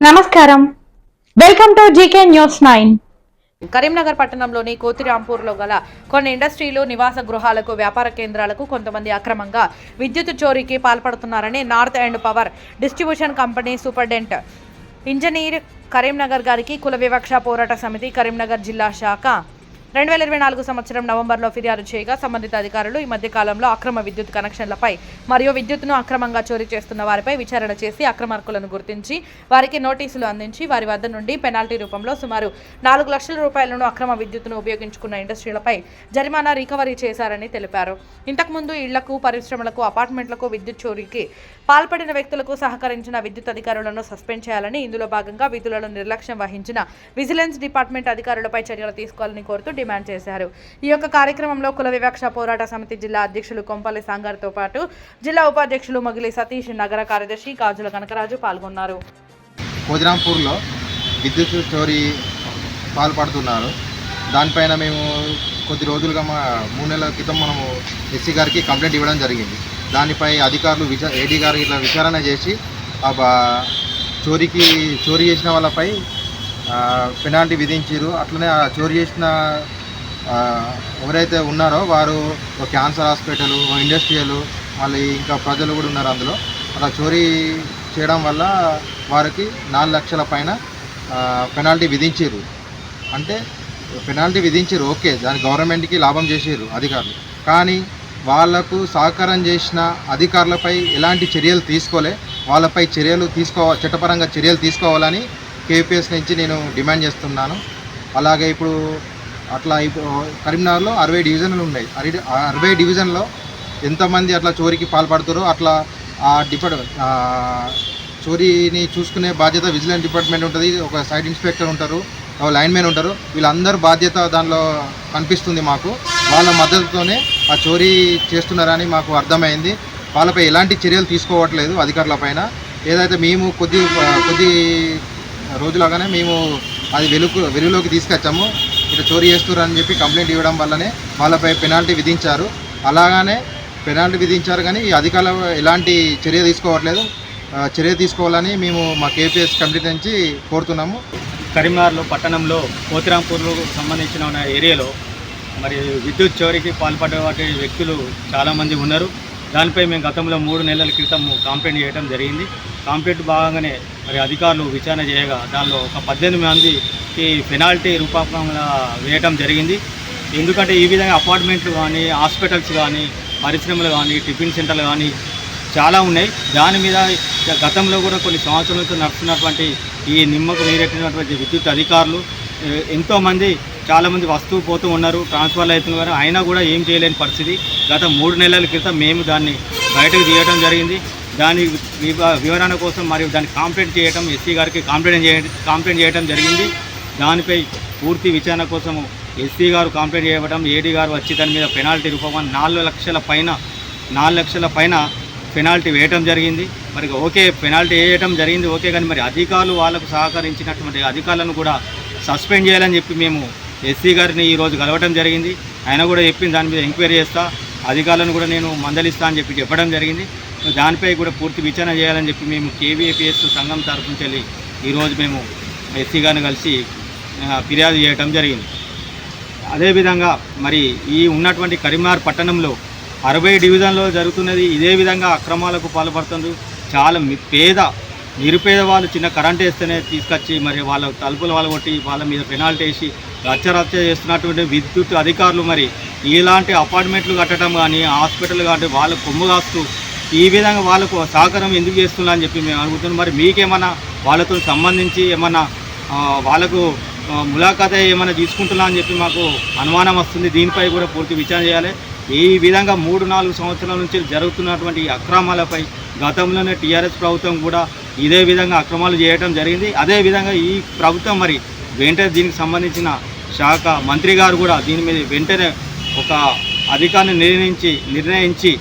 నమస్కారం. Welcome to GK news nine. Karimnagar పట్టణంలోని కోతిరాంపూర్లో గల కొన్ని ఇండస్ట్రీలు నివాస గృహాలకు వ్యాపార కేంద్రాలకు కొంతమంది అక్రమంగా విద్యుత్ చోరీకి పాల్పడుతున్నారని north and power distribution company superintendent engineer Karimnagar గారికి కుల వివక్ష పోరాట సమితి కరీంనగర్ జిల్లా శాఖ రెండు వేల ఇరవై నాలుగు సంవత్సరం నవంబర్లో ఫిర్యాదు చేయగా సంబంధిత అధికారులు ఈ మధ్యకాలంలో అక్రమ విద్యుత్ కనెక్షన్లపై మరియు విద్యుత్ను అక్రమంగా చోరీ చేస్తున్న వారిపై విచారణ చేసి అక్రమార్కులను గుర్తించి వారికి నోటీసులు అందించి వారి వద్ద నుండి పెనాల్టీ రూపంలో సుమారు నాలుగు లక్షల రూపాయలను అక్రమ విద్యుత్ను ఉపయోగించుకున్న ఇండస్ట్రీలపై జరిమానా రికవరీ చేశారని తెలిపారు. ఇంతకుముందు ఇళ్ళకు పరిశ్రమలకు అపార్ట్మెంట్లకు విద్యుత్ చోరీకి పాల్పడిన వ్యక్తులకు సహకరించిన విద్యుత్ అధికారులను సస్పెండ్ చేయాలని ఇందులో భాగంగా విధులలో నిర్లక్ష్యం వహించిన విజిలెన్స్ డిపార్ట్మెంట్ అధికారులపై చర్యలు తీసుకోవాలని కోరుతూ డిమాండ్ చేశారు. ఈ యొక్క కార్యక్రమంలో కుల వివక్ష పోరాట సమితి జిల్లా అధ్యక్షులు కొంపల్లి సాంగార్తో పాటు జిల్లా ఉపాధ్యక్షులు మొగిలి సతీష్ నగర కార్యదర్శి కాజుల కనకరాజు పాల్గొన్నారు. కోజరాంపూర్లో విద్యుత్ చోరీ పాల్పడుతున్నారు. దానిపైన మేము కొద్ది రోజులుగా మా మూడు నెలల క్రితం మనము ఎస్సీ గారికి కంప్లైంట్ ఇవ్వడం జరిగింది. దానిపై అధికారులు విచా ఏడీ గారు ఇట్లా విచారణ చేసి ఆ చోరీకి చోరీ చేసిన వాళ్ళపై పెనాల్టీ విధించారు అట్లనే ఆ చోరీ చేసిన ఎవరైతే ఉన్నారో వారు ఒక క్యాన్సర్ హాస్పిటల్ ఇండస్ట్రియల్ మళ్ళీ ఇంకా ప్రజలు కూడా ఉన్నారు అందులో. అలా చోరీ చేయడం వల్ల వారికి నాలుగు లక్షల పైన పెనాల్టీ విధించారు అంటే పెనాల్టీ విధించారు ఓకే దాని గవర్నమెంట్కి లాభం చేసారు అధికారులు. కానీ వాళ్ళకు సహకారం చేసిన అధికారులపై ఎలాంటి చర్యలు తీసుకోలే. వాళ్ళపై చర్యలు తీసుకో చట్టపరంగా చర్యలు తీసుకోవాలని కేపీఎస్ నుంచి నేను డిమాండ్ చేస్తున్నాను. అలాగే ఇప్పుడు అట్లా ఇప్పుడు కరీంనగర్లో అరవై డివిజన్లు ఉన్నాయి. అరవై అరవై డివిజన్లో ఎంతమంది అట్లా చోరీకి పాల్పడుతారో అట్లా ఆ డిపార్ట్ చోరీని చూసుకునే బాధ్యత విజిలెన్స్ డిపార్ట్మెంట్ ఉంటుంది. ఒక సైడ్ ఇన్స్పెక్టర్ ఉంటారు ఒక లైన్మెన్ ఉంటారు. వీళ్ళందరూ బాధ్యత దానిలో కనిపిస్తుంది మాకు. వాళ్ళ మద్దతుతోనే ఆ చోరీ చేస్తున్నారని మాకు అర్థమైంది. వాళ్ళపై ఎలాంటి చర్యలు తీసుకోవట్లేదు అధికారుల పైన. ఏదైతే మేము కొద్ది కొద్ది రోజులాగానే మేము అది వెలుగు వెలుగులోకి తీసుకొచ్చాము. ఇటు చోరీ చేస్తున్నారు అని చెప్పి కంప్లైంట్ ఇవ్వడం వల్లనే వాళ్ళపై పెనాల్టీ విధించారు. అలాగానే పెనాల్టీ విధించారు కానీ ఈ అధికారులు ఎలాంటి చర్య తీసుకోవట్లేదు. చర్య తీసుకోవాలని మేము మా కేపీఎస్ కమిటీ నుంచి కోరుతున్నాము. కరీంనగర్లో పట్టణంలో పోతిరాంపూర్కు సంబంధించిన ఉన్న ఏరియాలో మరి విద్యుత్ చోరీకి పాల్పడే వ్యక్తులు చాలామంది ఉన్నారు. దానిపై మేము గతంలో మూడు నెలల క్రితం కంప్లైంట్ చేయడం జరిగింది. కంప్లైంట్ భాగంగానే మరి అధికారులు విచారణ చేయగా దానిలో ఒక పద్దెనిమిది మంది ఈ పెనాల్టీ రూపకంలో వేయటం జరిగింది. ఎందుకంటే ఈ విధంగా అపార్ట్మెంట్లు కానీ హాస్పిటల్స్ కానీ పరిశ్రమలు కానీ టిఫిన్ సెంటర్లు కానీ చాలా ఉన్నాయి. దాని మీద గతంలో కూడా కొన్ని సంవత్సరాల నుంచి నడుస్తున్నటువంటి ఈ నిమ్మకు నీరెట్టినటువంటి విద్యుత్ అధికారులు ఎంతోమంది చాలామంది వస్తూ పోతూ ఉన్నారు. ట్రాన్స్ఫర్లు అవుతున్నారు అయినా కూడా ఏం చేయలేని పరిస్థితి. గత మూడు నెలల క్రితం మేము దాన్ని బయటకు తీయడం జరిగింది. దాని వివరణ కోసం మరియు దాన్ని కాంప్లైంట్ చేయడం ఎస్సీ గారికి కాంప్లైంట్ చేయడం కాంప్లైంట్ చేయడం జరిగింది. దానిపై పూర్తి విచారణ కోసము ఎస్సీ గారు కంప్లైంట్ చేయడం ఏడీ గారు వచ్చి దాని మీద పెనాల్టీ రూపంగా నాలుగు లక్షల పైన నాలుగు లక్షల పైన పెనాల్టీ వేయటం జరిగింది. మరి ఓకే పెనాల్టీ వేయటం జరిగింది ఓకే కానీ మరి అధికారులు వాళ్ళకు సహకరించినటువంటి అధికారులను కూడా సస్పెండ్ చేయాలని చెప్పి మేము ఎస్సీ గారిని ఈరోజు కలవటం జరిగింది. ఆయన కూడా చెప్పింది దాని మీద ఎంక్వైరీ చేస్తా అధికారులను కూడా నేను మందలిస్తా అని చెప్పి చెప్పడం జరిగింది. దానిపై కూడా పూర్తి విచారణ చేయాలని చెప్పి మేము కేవీఏపీఎస్ సంఘం తరఫు నుంచి ఈరోజు మేము ఎస్సీ గారిని కలిసి ఫిర్యాదు చేయడం జరిగింది. అదేవిధంగా మరి ఈ ఉన్నటువంటి కరీంనగర్ పట్టణంలో అరవై డివిజన్లో జరుగుతున్నది ఇదే విధంగా అక్రమాలకు పాల్పడుతుంది చాలా పేద నిరుపేద వాళ్ళు చిన్న కరెంట్ వేస్తేనే తీసుకొచ్చి మరి వాళ్ళ తలుపులు వాళ్ళ కొట్టి వాళ్ళ మీద పెనాల్టీ వేసి రచ్చరచ్చ చేస్తున్నటువంటి విద్యుత్ అధికారులు మరి ఇలాంటి అపార్ట్మెంట్లు కట్టడం కానీ హాస్పిటల్ కానీ వాళ్ళ కొమ్ము కాస్తూ ఈ విధంగా వాళ్ళకు సహకారం ఎందుకు చేస్తున్నా అని చెప్పి మేము అనుకుంటున్నాం మరి మీకేమన్నా వాళ్ళతో సంబంధించి ఏమన్నా వాళ్ళకు ములాఖాత ఏమైనా తీసుకుంటున్నా అని చెప్పి మాకు అనుమానం వస్తుంది. దీనిపై కూడా పూర్తి విచారణ చేయాలి. ఈ విధంగా మూడు నాలుగు సంవత్సరాల నుంచి జరుగుతున్నటువంటి అక్రమాలపై గతంలోనే టీఆర్ఎస్ ప్రభుత్వం కూడా ఇదే విధంగా అక్రమాలు చేయడం జరిగింది. అదే విధంగా ఈ ప్రభుత్వం మరి వెంటనే దీనికి సంబంధించిన శాఖ మంత్రి గారు కూడా దీని మీద వెంటనే ఒక అధికారిని నిర్ణయించి నిర్ణయించి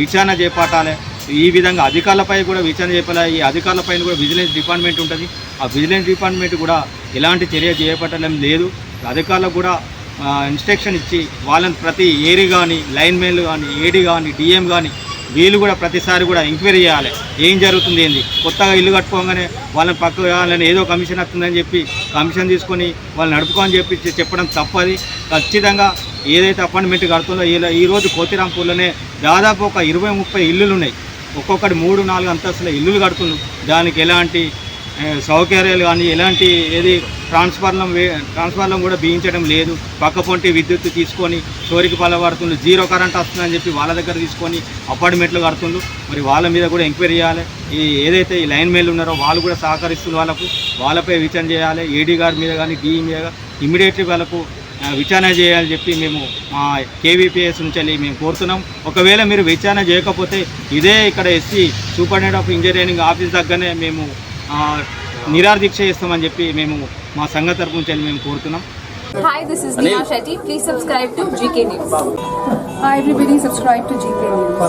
విచారణ చేపట్టాలి. ఈ విధంగా అధికారులపై కూడా విచారణ చేపాలి ఈ అధికారులపైన కూడా విజిలెన్స్ డిపార్ట్మెంట్ ఉంటుంది. ఆ విజిలెన్స్ డిపార్ట్మెంట్ కూడా ఎలాంటి చర్య చేపట్టడం లేదు. అధికారులకు కూడా ఇన్స్ట్రక్షన్ ఇచ్చి వాళ్ళని ప్రతి ఏరి కానీ లైన్ కానీ ఏడీ కానీ డిఎం కానీ వీళ్ళు కూడా ప్రతిసారి కూడా ఎంక్వైరీ చేయాలి. ఏం జరుగుతుంది ఏంది? కొత్తగా ఇల్లు కట్టుకోగానే వాళ్ళని పక్క వాళ్ళని ఏదో కమిషన్ వస్తుందని చెప్పి కమిషన్ తీసుకొని వాళ్ళు నడుపుకోని చెప్పి చెప్పడం తప్పది. ఖచ్చితంగా ఏదైతే అపార్ట్మెంట్ కడుతుందో ఇలా ఈరోజు కోతిరాంపూర్లోనే దాదాపు ఒక ఇరవై ముప్పై ఇల్లులు ఉన్నాయి. ఒక్కొక్కటి మూడు నాలుగు అంతస్తుల ఇల్లులు కడుతున్నారు దానికి ఎలాంటి సౌకర్యాలు కానీ ఎలాంటి ఏది ట్రాన్స్ఫార్లం వే ట్రాన్స్ఫార్లం కూడా బిగించడం లేదు. పక్క పొంటి విద్యుత్ తీసుకొని చోరికి పాల్పడుతుండ్రు జీరో కరెంట్ వస్తుందని చెప్పి వాళ్ళ దగ్గర తీసుకొని అపార్ట్మెంట్లు కడుతుండ్రు. మరి వాళ్ళ మీద కూడా ఎంక్వైరీ చేయాలి. ఈ ఏదైతే ఈ లైన్ మేలు ఉన్నారో వాళ్ళు కూడా సహకరిస్తున్న వాళ్ళకు వాళ్ళపై విచారణ చేయాలి. ఏడీ గారి మీద కానీ డిఈ మీద ఇమీడియట్లీ వాళ్ళకు విచారణ చేయాలని చెప్పి మేము మా కేవీపీఎస్ నుంచి వెళ్ళి మేము కోరుతున్నాం. ఒకవేళ మీరు విచారణ చేయకపోతే ఇదే ఇక్కడ SC superintendent of engineering office దగ్గరనే మేము ఆ, నిరాహార దీక్ష చేస్తామని చెప్పి మేము మా సంఘ తరపు నుంచి వెళ్ళి మేము కోరుతున్నాం Hi, this is Neha Shetty. Please subscribe to GK News. Hi everybody, subscribe to GK News.